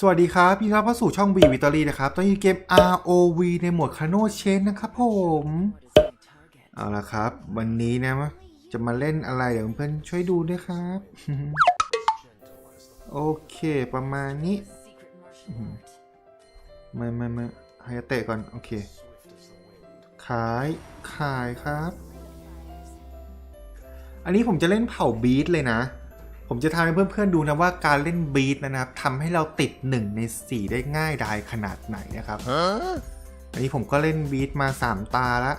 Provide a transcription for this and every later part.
สวัสดีครับพี่รับเข้าสู่ช่อง V Victory นะครับ ตอนนี้เกม ROV ในโหมด c a n o Chain นะครับผม เอาละครับ วันนี้นะ จะมาเล่นอะไรเดี๋ยวเพื่อนช่วยดูด้วยครับ โอเคประมาณนี้มไม่ไม่ไม่ให้เตะก่อน โอเค ขาย ขายครับ อันนี้ผมจะเล่นเผ่าบีทเลยนะ ผมจะทำให้เพื่อนๆดูนะว่าการเล่นบีทนะครับทำให้เราติด 1 ใน 4 ได้ง่ายดายขนาดไหนนะครับอันนี้ผมก็เล่นบีทมา 3 ตาแล้ว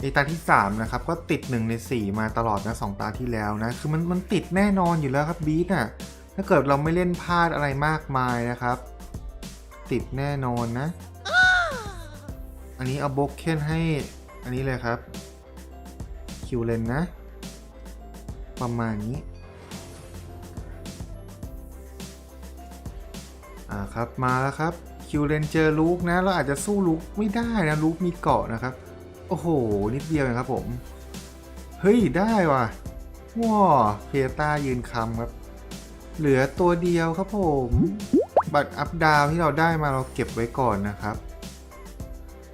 ในตาที่ 3 นะครับ ก็ติด 1 ใน 4 มาตลอดนะ 2 ตาที่แล้วนะ คือมันมันติดแน่นอนอยู่แล้วครับบีทอะถ้าเกิดเราไม่เล่นพลาดอะไรมากมายนะครับ ติดแน่นอนนะ อันนี้เอาบล็อกเคนให้อันนี้เลยครับคิวเลนนะ ประมาณนี้ อ่าครับมาแล้วครับคิวเลนเจอลูกนะเราอาจจะสู้ลูกไม่ได้นะลูกมีเกาะนะครับ โอ้โห นิดเดียวเองครับผม เฮ้ย ได้ว่ะว้าเพตายืนคำครับ เหลือตัวเดียวครับผม บัตรอัพดาวที่เราได้มาเราเก็บไว้ก่อนนะครับ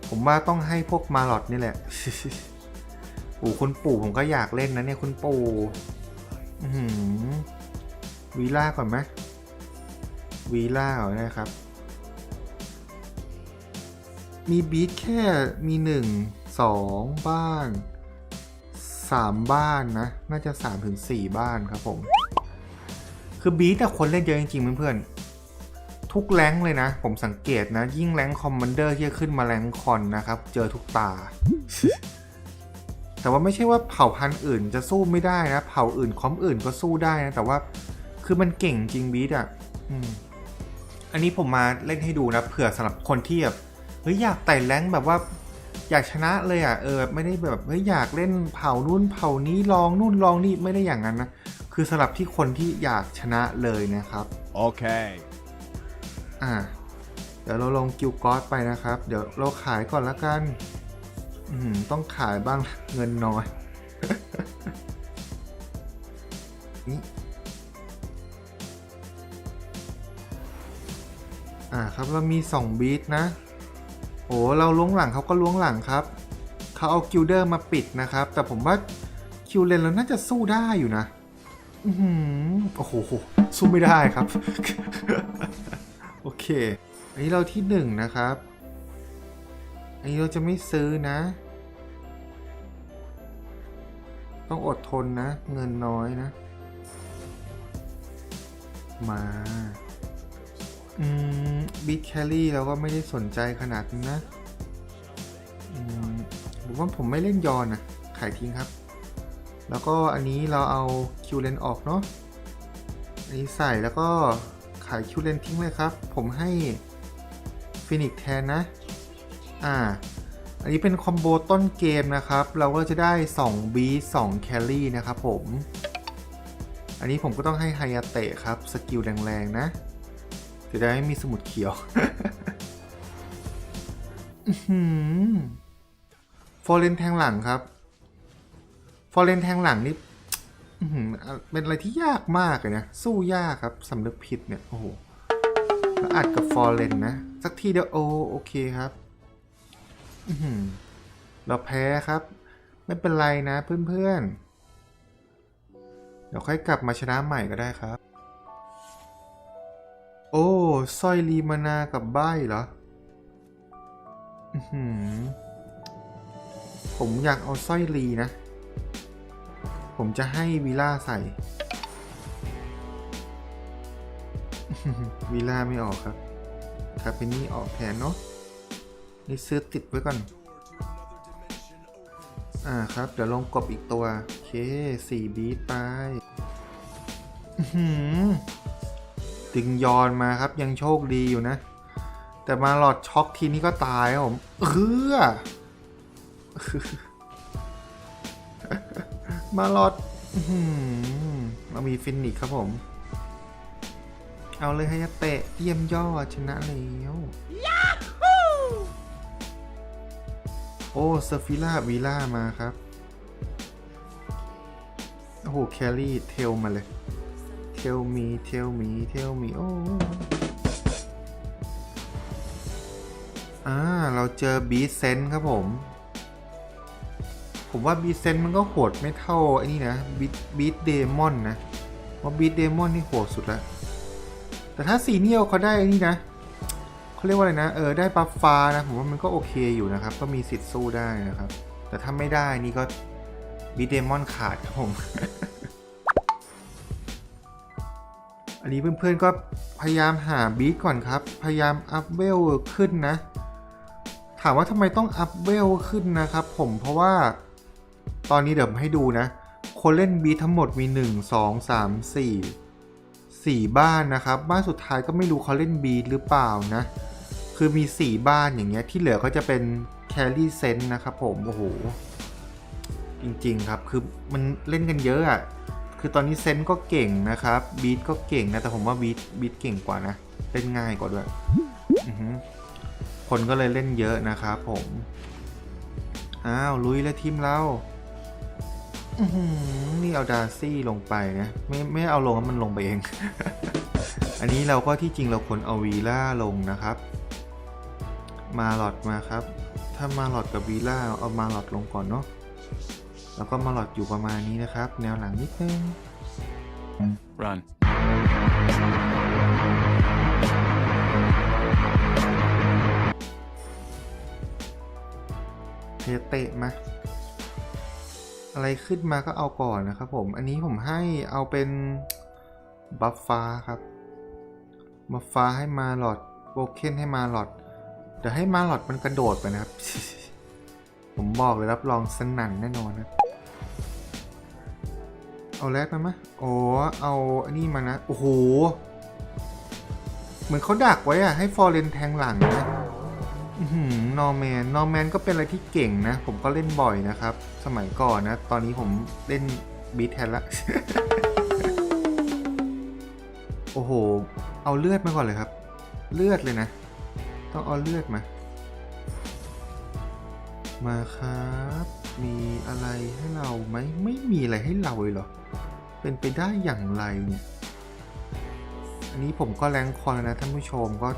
ผมว่าต้องให้พวกมาลอดนี่แหละโอ้คุณปู่ผมก็อยากเล่นนะเนี่ยคุณปู่วีล่าก่อนไหม วีล่าเหรอนะครับ มีบีทแค่มีหนึ่งสองบ้านสามบ้านนะ น่าจะสามถึงสี่บ้านครับผม คือบีทแต่คนเล่นเยอะจริงๆเพื่อนๆ ทุกแรงเลยนะ ผมสังเกตนะ ยิ่งแรงคอมมานเดอร์ที่ขึ้นมาแรงค์คอนนะครับ เจอทุกตา แต่ว่าไม่ใช่ว่าเผ่าพันธุ์อื่นจะสู้ไม่ได้นะ เผ่าอื่นคอมอื่นก็สู้ได้นะ แต่ว่าคือมันเก่งจริงบีทอะ อืม อันนี้ผมมาเล่นให้ดูนะเผื่อสำหรับคนที่แบบเฮ้ยอยากไต่แรงค์แบบว่าอยากชนะเลยอะเออไม่ได้แบบเฮ้ยอยากเล่นเผ่านู่นเผ่านี้ลองนู่นลองนี่ไม่ได้อย่างนั้นนะคือสำหรับที่คนที่อยากชนะเลยนะครับ Okay. อ่าเดี๋ยวเราลงกิวกอสไปนะครับ เดี๋ยวเราขายก่อนละกันอืมต้องขายบ้างเงินน้อยนี่ อ่าครับเรามี 2 บีทนะโอ้เราล้วงหลังเขาก็ล้วงหลังครับเขาเอากิลเดอร์มาปิดนะครับ แต่ผมว่าคิวเลนเราน่าจะสู้ได้อยู่นะอือหือโอ้โหสู้ไม่ได้ครับ โอเค อันนี้เราที่หนึ่งนะครับ อันนี้เราจะไม่ซื้อนะ ต้องอดทนนะ เงินน้อยนะ มา อืมบิ๊กแคลรี่เราก็ไม่ได้สนใจขนาดนั้นนะอืมผมว่าผมไม่เล่นยอนนะขายทิ้งครับ แล้วก็อันนี้เราเอาคิวเลนออกเนาะอันนี้ใส่แล้วก็ขายคิวเลนทิ้งเลยครับ ผมให้ฟินิกแทนนะ อ่า อันนี้เป็นคอมโบต้นเกมนะครับ เราก็จะได้2บี2แคลรี่นะครับผม อันนี้ผมก็ต้องให้ไฮยาเตะครับ สกิลแรงๆนะ จะได้ไม่มีสมุดเขียวฟอร์เรนแทงหลังครับ ฟอร์เรนแทงหลังนี่เป็นอะไรที่ยากมากเลยนะสู้ยากครับสำนึกผิดเนี่ยโอ้โหแล้วอัดกับฟอร์เรนนะ สักทีเดียวโอโอเคครับเราแพ้ครับ ไม่เป็นไรนะเพื่อนๆเดี๋ยวค่อยกลับมาชนะใหม่ก็ได้ครับ โอ้สร้อยลีมานากับใบเหรอหือผมอยากเอาสร้อยลีนะ ผมจะให้วีล่าใส่วีล่าไม่ออกครับคาเปนี่ออกแทนเนาะนี่ซื้อติดไว้ก่อน อ่าครับ เดี๋ยวลงกบอีกตัว โอเคสี่บีไป อือหือ ดึงยอนมาครับยังโชคดีอยู่นะ แต่มาหลอดช็อกทีนี้ก็ตายครับผมเออมาหลอดเรามีฟินิกครับผม เอาเลยให้เตะเยี่ยมยอดชนะแล้วโอ้เซฟิล่าวีล่ามาครับ โอ้โห แครี่เทลมาเลย tell me tell me tell me โอ้อ่า เราเจอบีเซนครับผม ผมว่าบีเซนมันก็โหดไม่เท่าไอ้นี่นะบีบีเดมอนนะว่าบีเดมอนนี่โหดสุดละแต่ถ้าซีเนียลเขาได้ไอ้นี่นะเขาเรียกว่าอะไรนะ เออ ได้บัฟฟ้านะ ผมว่ามันก็โอเคอยู่นะครับ ก็มีสิทธิ์สู้ได้นะครับ แต่ถ้าไม่ได้นี่ก็บีเดมอนขาดครับผม อันนี้เพื่อนๆก็พยายามหาบีทก่อนครับ พยายามอัพเวลขึ้นนะ ถามว่าทำไมต้องอัพเวลขึ้นนะครับผมเพราะว่าตอนนี้เดี๋ยวผมให้ดูนะ คนเล่นบีททั้งหมดมี 1 2 3 4 4 บ้านนะครับ บ้านสุดท้ายก็ไม่รู้เขาเล่นบีทหรือเปล่านะ คือมี 4 บ้านอย่างเงี้ยที่เหลือก็จะเป็นแครี่เซนต์นะครับผม โอ้โห จริงๆครับ คือมันเล่นกันเยอะอะ คือตอนนี้เซนก็เก่งนะครับบีทก็เก่งนะแต่ผมว่าบีทบีทเก่งกว่านะเล่นง่ายกว่าด้วยคนก็เลยเล่นเยอะนะครับผมอ้าวลุยแล้วทีมเราอืนี่เอาดาร์ซี่ลงไปนะไม่ไม่เอาลงมันลงไปเอง อันนี้เราก็ที่จริงเราควรเอาวีล่าลงนะครับ มาหลอดมาครับ ถ้ามาหลอดกับวีล่าเอามาหลอดลงก่อนเนาะ แล้วก็มาหลอดอยู่ประมาณนี้นะครับ แนวหลังนิดนึง Run. เทเตะมา อะไรขึ้นมาก็เอาก่อนนะครับผม อันนี้ผมให้เอาเป็นบัฟฟ้าครับ บัฟฟ้าให้มาหลอดโบเคนให้มาหลอดเดี๋ยวให้มาหลอดมันกระโดดไปนะครับ ผมบอกเลยรับรองสนั่นแน่นอนนะ เอาแรกมาไหมโอ้เอาอันนี้มานะ โอ้โห เหมือนเขาดักไว้อะให้ฟอร์เรนแทงหลังนะนอร์แมน นอร์แมนก็เป็นอะไรที่เก่งนะ ผมก็เล่นบ่อยนะครับ สมัยก่อนนะ ตอนนี้ผมเล่นบีทแทนละ โอ้โห เอาเลือดมาก่อนเลยครับ เลือดเลยนะ ต้องเอาเลือดมา มาครับ มีอะไรให้เราไหมไม่มีอะไรให้เราเลยเหรอ เป็นไปได้อย่างไรเนี่ย อันนี้ผมก็แรงคอนแล้วนะท่านผู้ชมก็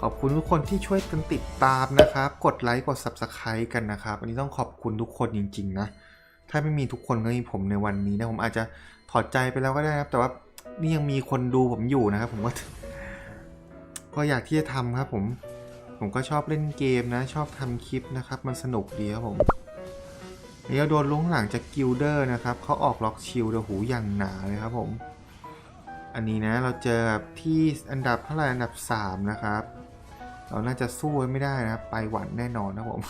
ขอบคุณทุกคนที่ช่วยกันติดตามนะครับ กดไลค์กด Subscribe กันนะครับ อันนี้ต้องขอบคุณทุกคนจริง ๆ นะ ถ้าไม่มีทุกคนก็มีผมในวันนี้นะผมอาจจะถอดใจไปแล้วก็ได้นะครับแต่ว่านี่ยังมีคนดูผมอยู่นะครับ ผมก็ก็อยากที่จะทำครับผมผมก็ชอบเล่นเกมนะ ชอบทำคลิปนะครับ มันสนุกดีครับผม นี่เราโดนลุงหลังจากกิลเดอร์นะครับเขาออกล็อกชิลด์หูอย่างหนาเลยครับผม อันนี้นะเราเจอแบบที่อันดับเท่าไหร่อันดับ 3 นะครับ เราน่าจะสู้ไม่ได้นะครับไปหวันแน่นอนนะผม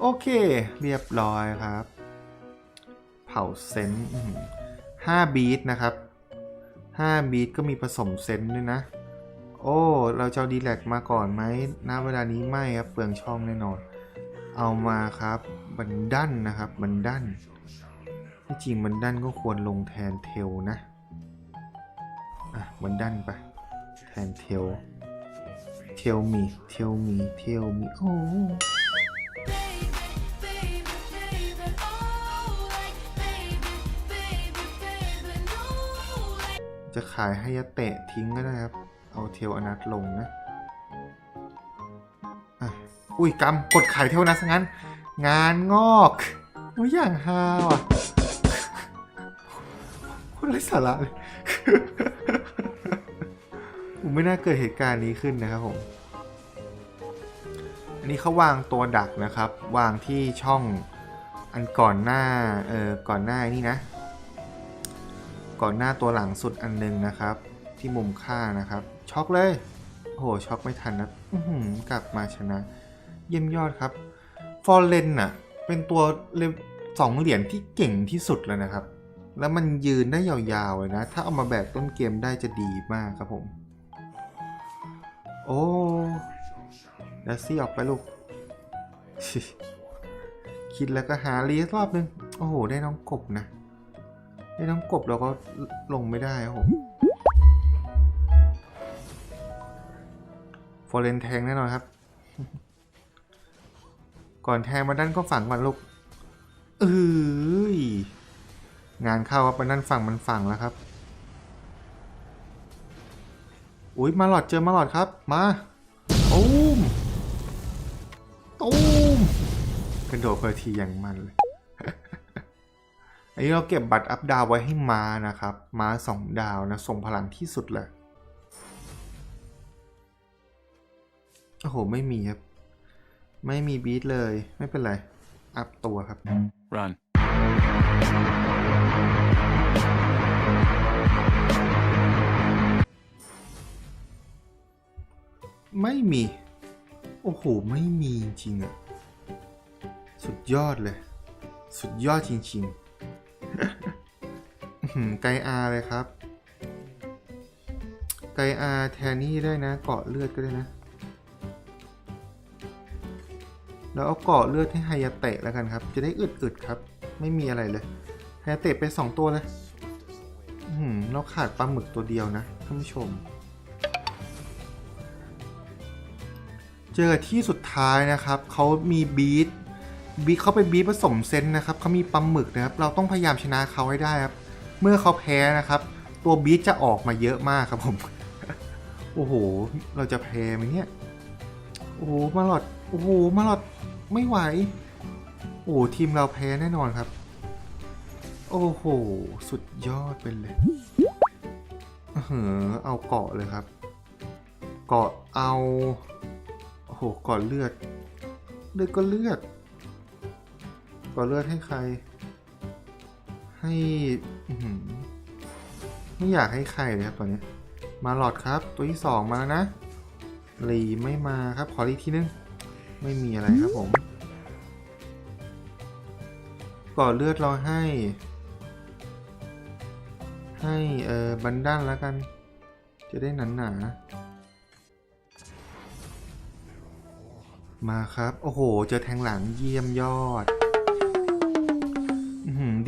โอเค เรียบร้อยครับ เผาเซนห้าบีทนะครับห้าบีทก็มีผสมเซนด้วยนะ โอ้ เราจะเอาดีแลกมาก่อนไหมณเวลานี้ไม่ครับเปลืองช่องแน่นอน เอามาครับบันดันนะครับบันดันที่จริงบันดันก็ควรลงแทนเทลนะอะบันดันไปแทนเทล Tell me Tell me Tell me โอ้จะขายให้ยะเตะทิ้งก็ได้ครับ เอาเทลอนัทลงนะ อุ้ยกำกดขายเทลอนัทซะงั้น งานงอกอุ้ยอย่างฮาว่ะคนไรสาระเลยผมไม่น่าเกิดเหตุการณ์นี้ขึ้นนะครับผม อันนี้เขาวางตัวดักนะครับ วางที่ช่องอันก่อนหน้า เออก่อนหน้านี่นะ ก่อนหน้าตัวหลังสุดอันหนึงนะครับ ที่มุมข้านะครับ ช็อกเลย โอ้โห ช็อกไม่ทันนะกลับมาชนะ เยี่ยมยอดครับ ฟอร์เรนน่ะ เป็นตัวเลวสองเหรียญที่เก่งที่สุดแล้วนะครับ แล้วมันยืนได้ยาวๆเลยนะ ถ้าเอามาแบกต้นเกมได้จะดีมากครับผม โอ้ดัซซี่ออกไปลูก คิดแล้วก็หารีรอบนึง โอ้โห ได้น้องกบนะ ได้น้องกบเราก็ลงไม่ได้ครับผมฟอร์เรนแทงแน่นอนครับ ก่อนแทงมาด้านก็ฝังก่อนลูกเอ้ยงานเข้าครับมาด้านฝั่งมันฝั่งแล้วครับ อุ้ยมาหลอดเจอมาหลอดครับ มาโอ้มตูมกระโดดเพอทีอย่างมันเลยอันนี้เราเก็บบัตรอัพดาวไว้ให้มานะครับ มาสองดาวนะส่งพลังที่สุดเลยโอ้โห ไม่มีครับ ไม่มีบีทเลย ไม่เป็นไร อัพตัวครับ Run. ไม่มี โอ้โห ไม่มีจริงๆอะสุดยอดเลย สุดยอดจริงๆอื้อหือไกอาเลยครับ ไกอาแทนนี่ได้นะ เกาะเลือดก็ได้นะ แล้วเอาเกาะเลือดให้ไฮยาเตะแล้วกันครับ จะได้อึดๆครับ ไม่มีอะไรเลยไฮยาเตะไปสองตัวเลยอื้อหือเราขาดปลาหมึกตัวเดียวนะท่านผู้ชม เจอที่สุดท้ายนะครับ เขามีบีทบีทเขาเป็นบีทผสมเซนนะครับเขามีปลาหมึกนะครับ เราต้องพยายามชนะเขาให้ได้ครับ เมื่อเขาแพ้นะครับ ตัวบีทจะออกมาเยอะมากครับผม โอ้โห เราจะแพ้ไหมเนี่ย โอ้โห มาหลอด โอ้โห มาหลอด ไม่ไหว โอ้ทีมเราแพ้แน่นอนครับ โอ้โห สุดยอดเป็นเลยเออเอาเกาะเลยครับ เกาะเอา โอ้โหก่อนเลือด เลือดก็เลือดก่อนเลือดให้ใคร ให้ไม่อยากให้ใครเลยครับตอนนี้ มาหลอดครับ ตัวที่สองมาแล้วนะลีไม่มาครับ ขออีกทีนึง ไม่มีอะไรครับผมก่อเลือดเราให้ ให้เออบันดันแล้วกัน จะได้หนาหนามาครับ โอ้โห เจอแทงหลังเยี่ยมยอด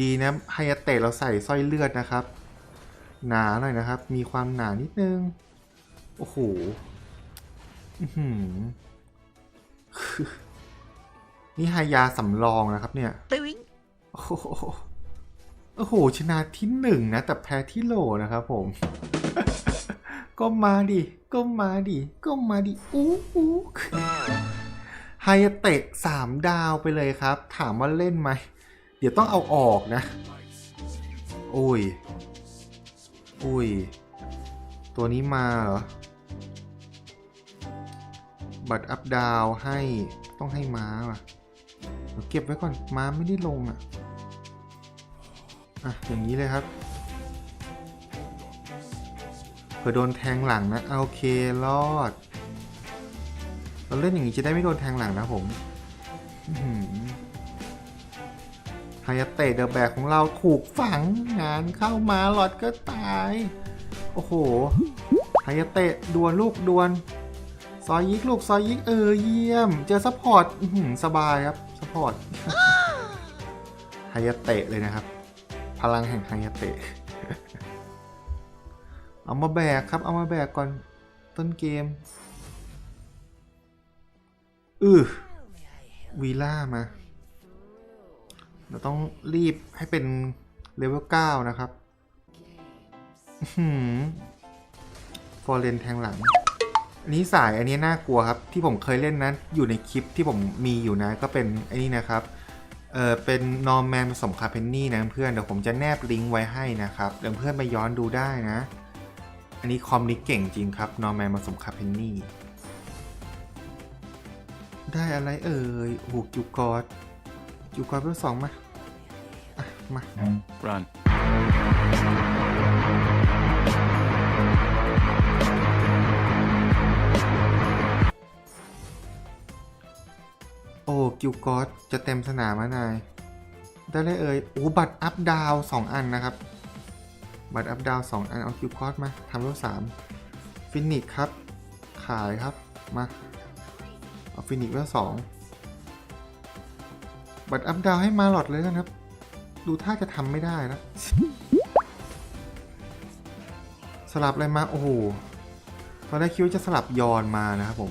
ดีนะไฮยาเตะเราใส่สร้อยเลือดนะครับ หนาหน่อยนะครับ มีความหนานิดนึง โอ้โหอื้อหือ นี่ไฮยาสำรองนะครับเนี่ยโอ้โหโอ้โห ชนะที่หนึ่งนะ แต่แพ้ที่โหลนะครับผม ก็มาดิ ก็มาดิ ก็มาดิ อู้อู้ไฮยาเตะสามดาวไปเลยครับ ถามว่าเล่นไหม เดี๋ยวต้องเอาออกนะ โอ้ยอุ้ย ตัวนี้มาเหรอ บัตรอัพดาวให้ต้องให้ม้าว่ะเดี๋ยวเก็บไว้ก่อนม้าไม่ได้ลงอะอะอย่างนี้เลยครับเผื่อโดนแทงหลังนะโอเครอดเราเล่นอย่างนี้จะได้ไม่โดนแทงหลังนะผมอื้อหือไฮยาเตะเดอะแบกของเราถูกฝังงานเข้ามาหลอดก็ตาย โอ้โหไฮยาเตะดวนลูกดวน ซอยยิกลูกซอยยิกเออเยี่ยม เจอซัพพอร์ตสบายครับซัพพอร์ตไฮยาเตะเลยนะครับ พลังแห่งไฮยาเตะ เอามาแบกครับ เอามาแบกก่อนต้นเกมอือวีล่ามา เราต้องรีบให้เป็นเลเวล9นะครับฟอร์เรนแทงหลัง นนี้สายอันนี้น่ากลัวครับ ที่ผมเคยเล่นนะ อยู่ในคลิปที่ผมมีอยู่นะ ก็เป็นไอ้นี่นะครับ เออเป็นนอร์แมนผสมคาเพนนี่นะเพื่อนเดี๋ยวผมจะแนบลิงก์ไว้ให้นะครับเดี๋ยวเพื่อนไปย้อนดูได้นะ อันนี้คอมนี้เก่งจริงครับนอร์แมนผสมคาเพนนี่ได้อะไรเอ่ยโอ้โหจูกอดจูกอดเพื่อสองมาอะมา Run. กิวกอสจะเต็มสนามนาย ได้เลยเอ่ยโอ้บัตรอัพดาวสองอันนะครับ บัตรอัพดาวสองอันเอากิวกอสมาทำรูปสามฟินิกครับ ขายครับมาเอาฟินิกไว้สองบัตรอัพดาวให้มาหลอดเลยนะครับ ดูท่าจะทำไม่ได้นะ สลับอะไรมา โอ้โหตอนแรกคิดว่าจะสลับยอนมานะครับผม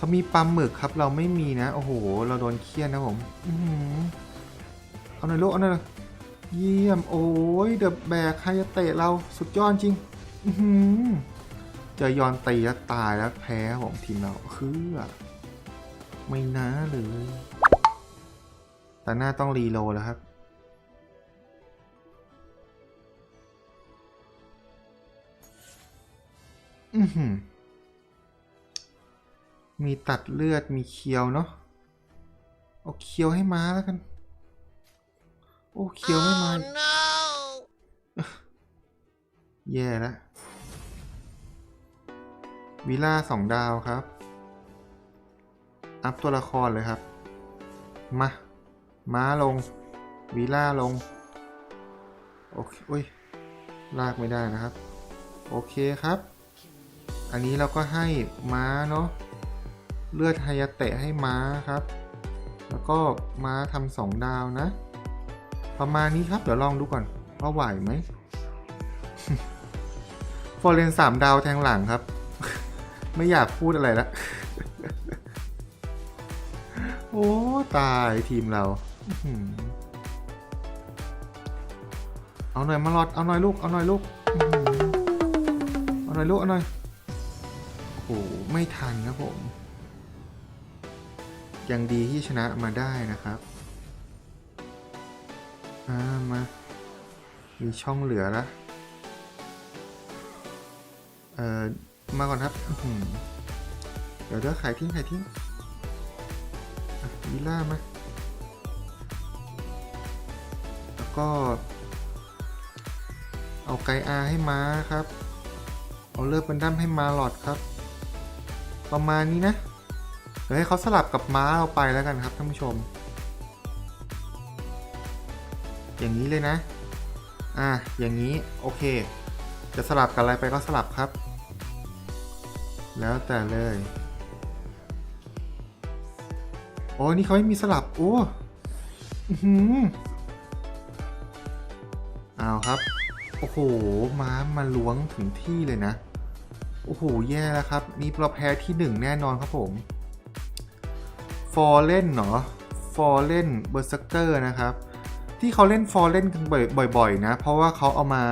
เขามีปลาหมึกครับเราไม่มีนะ โอ้โห เราโดนเครียนนะผมอืเอาหน่อยลูกเอาหน่อยเยี่ยมโอ้ยเดอะแบกไฮเตะเราสุดยอดจริง อื้อหือเจอยอนตีแล้วตายแล้วแพ้ของทีมเราคือไม่น่าเลยแต่หน้าต้องรีโลแล้วครับอือหือ มีตัดเลือดมีเคียวเนาะเอาเคียวให้ม้าแล้วกัน โอ้เคียวไม่มา แย่แล้ววิล่าสองดาวครับ อัพตัวละครเลยครับ มา ม้าลง วิล่าลง โอเคอุ้ย ลากไม่ได้นะครับ โอเคครับ อันนี้เราก็ให้ม้าเนาะ เลือดไฮยาเตะให้ม้าครับ แล้วก็ม้าทำสองดาวนะ ประมาณนี้ครับ เดี๋ยวลองดูก่อนว่าไหวไหมฟอร์เรนสามดาวแทงหลังครับ ไม่อยากพูดอะไรละ โอ้ ตายทีมเราเอาหน่อยมาลอด เอาหน่อยลูก เอาหน่อยลูก เอาหน่อยลูก เอาหน่อย โอ้ไม่ทันครับผม ยังดีที่ชนะมาได้นะครับอ่ามามีช่องเหลือละเอ่อมาก่อนครับเดี๋ยวเดี๋ยวขายทิ้งขายทิ้งวิล่ามาแล้วก็ เอาไกอาให้ม้าครับ เอาเลือดบันดัมให้มาหลอดครับ ประมาณนี้นะ ดี๋ยวให้เขาสลับกับม้าเราไปแล้วกันครับท่านผู้ชม อย่างนี้เลยนะ อะอย่างนี้โอเค จะสลับกับอะไรไปก็สลับครับ แล้วแต่เลย โอ้นี่เขาไม่มีสลับ โอ้อื้อหือเอาครับ โอ้โห ม้ามาล้วงถึงที่เลยนะ โอ้โห แย่แล้วครับ นี่เราแพ้ที่หนึ่งแน่นอนครับผม ฟอร์เล่นเนาะฟอร์เล่นเบอร์ e เกอร์นะครับ ที่เขาเล่นฟอร์เล่นกันบ่อยๆนะ เพราะว่าเขาเอามา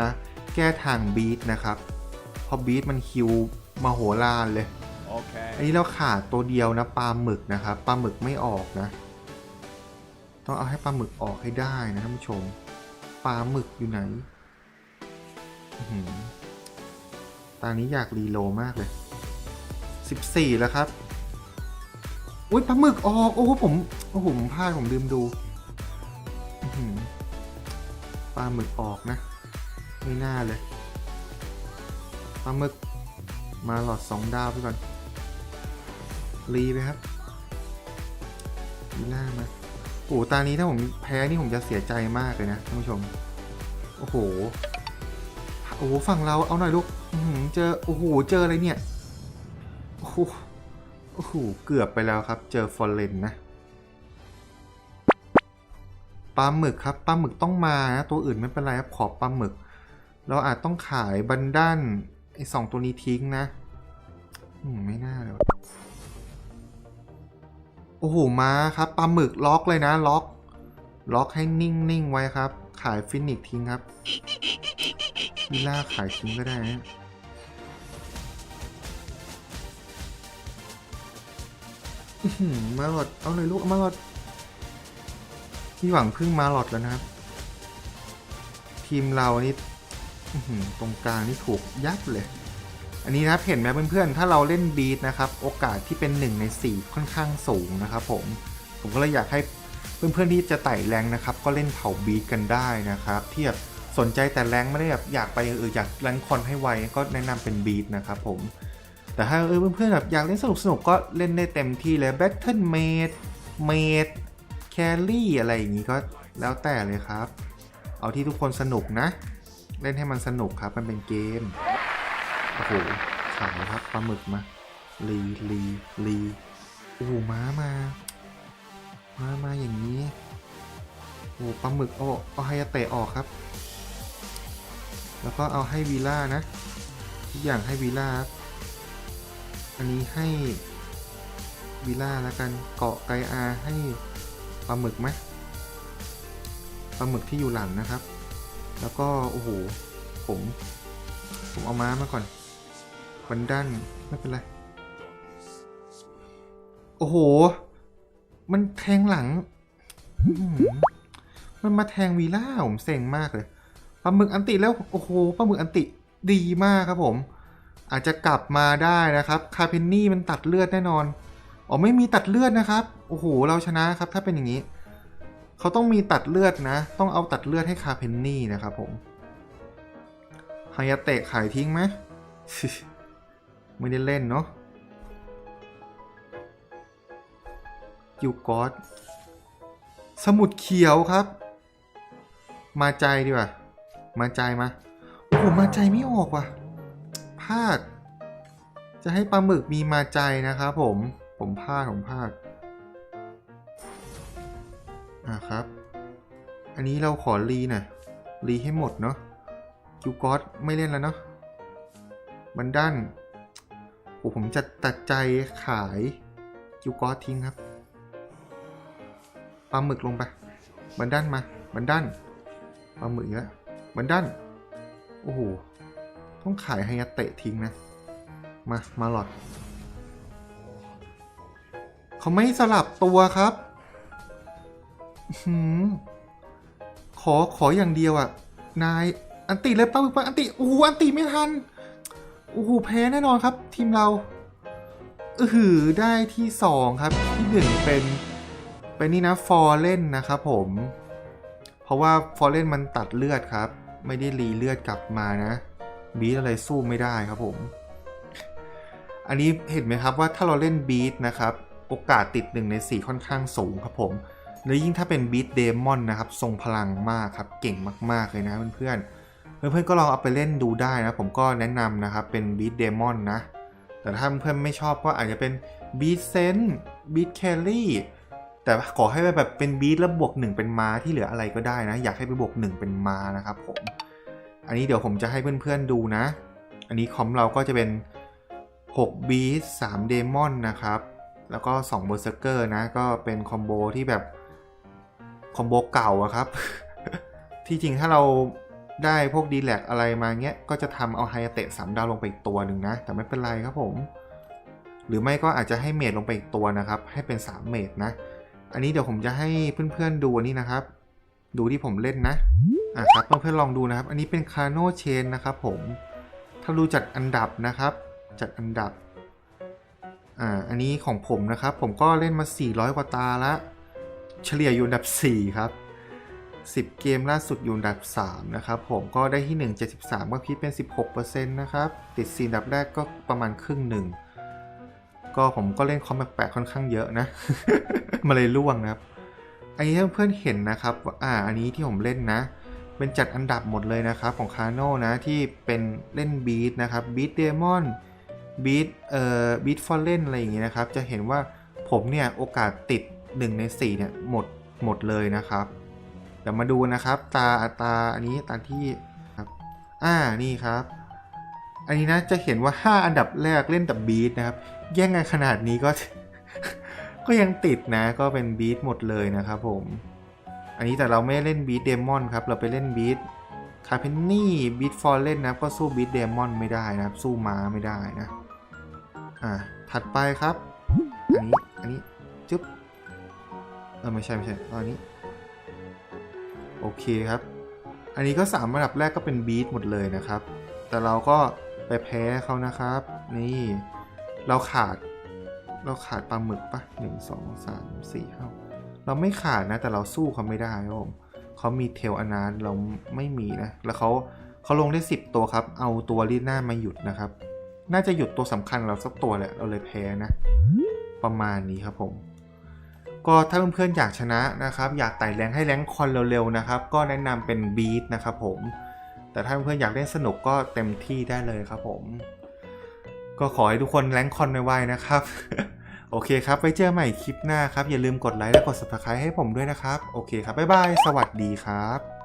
แก้ทางบีทนะครับเพราะบีทมันคิวมาโหฬารเลยอัน Okay. นี้เราขาดตัวเดียวนะปลาหมึกนะครับปลาหมึกไม่ออกนะ ต้องเอาให้ปลาหมึกออกให้ได้นะท่านผู้ชมปลาหมึกอยู่ไหนอื้อหือตอนนี้อยากรีโหลมากเลย 14 แล้วครับ อุ้ยปลาหมึกออกโอ้โหผมโอ้โหผมพลาดผมลืมดูปลาหมึกออกนะไม่น่าเลยปลาหมึกมาหลอดสองดาวไปก่อนรีไปครับวีล่ามาโอ้ตานี้ถ้าผมแพ้นี่ผมจะเสียใจมากเลยนะท่านผู้ชม โอ้โหโอ้โหฝั่งเราเอาหน่อยลูกเจอโอ้โหเจออะไรเนี่ยโอ้โห โอ้โห เกือบไปแล้วครับ เจอฟอร์เรนนะปลาหมึกครับปลาหมึกต้องมานะตัวอื่นไม่เป็นไรครับขอปลาหมึก เราอาจต้องขายบันดันไอ้สองตัวนี้ทิ้งนะมไม่น่าเลยโอ้โหม้าครับปลาหมึกล็อกเลยนะ ล็อก ล็อกให้นิ่ง ๆ ไว้ครับ ขายฟินิกทิ้งครับวิลล่าขายทิ้งก็ได้นะ มาหลอดเอาเลยลูกมาหลอดพี่หวังพึ่งมาหลอดแล้วนะครับ ทีมเรานี่ตรงกลางนี่ถูกยับเลย อันนี้นะเห็นไหมเพื่อนๆ ถ้าเราเล่นบีทนะครับ โอกาสที่เป็น1ใน4 ค่อนข้างสูงนะครับผม ผมก็เลยอยากให้เพื่อนๆที่จะไต่แรงนะครับ ก็เล่นเผาบีทกันได้นะครับที่แบบสนใจแต่แรงไม่ได้แบบอยากไปเอออยากแรงคอนให้ไวก็แนะนำเป็นบีทนะครับผม แต่ถ้าเออเพื่อนๆแบบอยากเล่นสนุกๆก็เล่นได้เต็มที่เลย Battle Mate Mate Carry อะไรอย่างนี้ก็แล้วแต่เลยครับ เอาที่ทุกคนสนุกนะ เล่นให้มันสนุกครับ มันเป็นเกม โอ้โหขายครับปลาหมึกมา ลีลีลีโอ้โหม้ามา ม้ามาอย่างนี้ โอ้ปลาหมึกเอาเอาไฮยาเตะออกครับ แล้วก็เอาให้วีล่านะ ทุกอย่างให้วีล่าครับ อันนี้ให้วีล่าแล้วกันเกาะไกอาให้ปลาหมึกไหมปลาหมึกที่อยู่หลังนะครับ แล้วก็ โอ้โห ผม ผมเอาม้ามาก่อนบันดันไม่เป็นไร โอ้โห มันแทงหลัง มันมาแทงวีล่าผมเซ็งมากเลยปลาหมึกอันติแล้ว โอ้โหปลาหมึกอันติดีมากครับผม อาจจะกลับมาได้นะครับคาเพนนี่มันตัดเลือดแน่นอนอ๋อไม่มีตัดเลือดนะครับโอ้โหเราชนะครับถ้าเป็นอย่างนี้ เขาต้องมีตัดเลือดนะ ต้องเอาตัดเลือดให้คาเพนนี่นะครับผมฮายาเตะขายทิ้งไหมไม่ได้เล่นเนาะกิวกอสสมุดเขียวครับ มาใจดีกว่า มาใจมา โอ้โหมาใจไม่ออกว่ะ พลาดจะให้ปลาหมึกมีมาใจนะครับผมผมพลาดผมพลาดอะครับ อันนี้เราขอรีหน่อยรีให้หมดเนาะกิวกอสไม่เล่นแล้วเนาะบันดันโอ้ผมจะตัดใจขายกิวกอสทิ้งครับปลาหมึกลงไปบันดันมาบันดันปลาหมึกอีกแล้วบันดันโอ้โห ต้องขายไฮยาเตะทิ้งนะ มา มาหลอด เขาไม่สลับตัวครับหือขอ ขออย่างเดียวอะนาย อันติเลยป้าป้าอันติ โอ้โห อันติไม่ทัน โอ้โห แพ้แน่นอนครับ ทีมเราเออหือได้ที่สองครับ ที่หนึ่งเป็น เป็นนี่นะ ฟอร์เล่นนะครับผม เพราะว่าฟอร์เล่นมันตัดเลือดครับ ไม่ได้รีเลือดกลับมานะ บีทอะไรสู้ไม่ได้ครับผม อันนี้เห็นไหมครับว่าถ้าเราเล่นบีทนะครับ โอกาสติด 1 ใน 4 ค่อนข้างสูงครับผมแล้วยิ่งถ้าเป็นบีทเดมอนนะครับ ทรงพลังมากครับ เก่งมาก ๆ เลยนะเพื่อนๆ เพื่อนๆก็ลองเอาไปเล่นดูได้นะ ผมก็แนะนำนะครับ เป็นบีทเดมอนนะ แต่ถ้าเพื่อนไม่ชอบก็อาจจะเป็นบีทเซนบีทแคลรี่แต่ขอให้แบบเป็นบีทแล้วบวก 1 เป็นม้าที่เหลืออะไรก็ได้นะ อยากให้ไปบวก 1 เป็นม้านะครับผม อันนี้เดี๋ยวผมจะให้เพื่อนๆดูนะ อันนี้คอมเราก็จะเป็น6บีท3เดมอนนะครับ แล้วก็2เบอร์เซอร์เกอร์นะ ก็เป็นคอมโบที่แบบ คอมโบเก่าอะครับ ที่จริงถ้าเราได้พวกดีแลกอะไรมาเงี้ย ก็จะทำเอาไฮเตะสามดาวลงไปอีกตัวหนึ่งนะ แต่ไม่เป็นไรครับผม หรือไม่ก็อาจจะให้เมดลงไปอีกตัวนะครับ ให้เป็น 3 เมดนะ อันนี้เดี๋ยวผมจะให้เพื่อนๆดูนนี้นะครับ ดูที่ผมเล่นนะ อะครับเพื่อนๆลองดูนะครับ อันนี้เป็นคาโนเชนนะครับผมถ้าดูจัดอันดับนะครับ จัดอันดับอ่าอันนี้ของผมนะครับ ผมก็เล่นมา 400 กว่าตาละ เฉลี่ยอยู่อันดับ 4 ครับ 10 เกมล่าสุดอยู่อันดับ 3 นะครับผมก็ได้ที่ 1 73 ก็คิดเป็น 16%นะครับ ติด4อันดับแรกก็ประมาณครึ่งหนึ่งก็ผมก็เล่นคอมแปลกๆค่อนข้างเยอะนะ มาเลยล่วงนะครับ อันนี้ถ้าเพื่อนๆเห็นนะครับ อ่า อันนี้ที่ผมเล่นนะ เป็นจัดอันดับหมดเลยนะครับของคาโนนะที่เป็นเล่นบีทนะครับบีทเดมอนบีทเอ่อบีทฟอลเลนอะไรอย่างงี้นะครับ จะเห็นว่าผมเนี่ยโอกาสติด 1 ใน 4 เนี่ยหมดหมดเลยนะครับ เดี๋ยวมาดูนะครับตาตาอันนี้ตาที่ครับอ่านี่ครับ อันนี้นะจะเห็นว่า 5 อันดับแรกเล่นแต่บีทนะครับ แย่งกันขนาดนี้ก็ ก็ยังติดนะก็เป็นบีทหมดเลยนะครับผม อันนี้แต่เราไม่เล่นบีทเดมอนครับ เราไปเล่นบีทคาเพนนี่บีทฟอร์เล่นนะครับ ก็สู้บีทเดมอนไม่ได้นะครับ สู้ม้าไม่ได้นะ อ่า ถัดไปครับ อันนี้ อันนี้ จึ๊บ เออไม่ใช่ไม่ใช่ตอนนี้ โอเคครับ อันนี้ก็สามระดับแรกก็เป็นบีทหมดเลยนะครับ แต่เราก็ไปแพ้เขานะครับ นี่ เราขาด เราขาดปลาหมึกปะหนึ่งสองสามสี่ห้า เราไม่ขาดนะ แต่เราสู้เขาไม่ได้ครับผมเขามีเทลอนานเราไม่มีนะ แล้วเขาเขาลงได้สิบตัวครับ เอาตัวลีน่ามาหยุดนะครับ น่าจะหยุดตัวสำคัญเราสักตัวแหละเราเลยแพ้นะ ประมาณนี้ครับผม ก็ถ้าเพื่อนๆอยากชนะนะครับ อยากไต่แรงให้แรงคอนเร็วๆนะครับ ก็แนะนำเป็นบีทนะครับผม แต่ถ้าเพื่อนๆอยากเล่นสนุกก็เต็มที่ได้เลยครับผม ก็ขอให้ทุกคนแรงคอนไวๆนะครับ โอเคครับไว้เจอใหม่คลิปหน้าครับ อย่าลืมกดไลค์และกด subscribe ให้ผมด้วยนะครับ โอเคครับ บ๊ายบาย สวัสดีครับ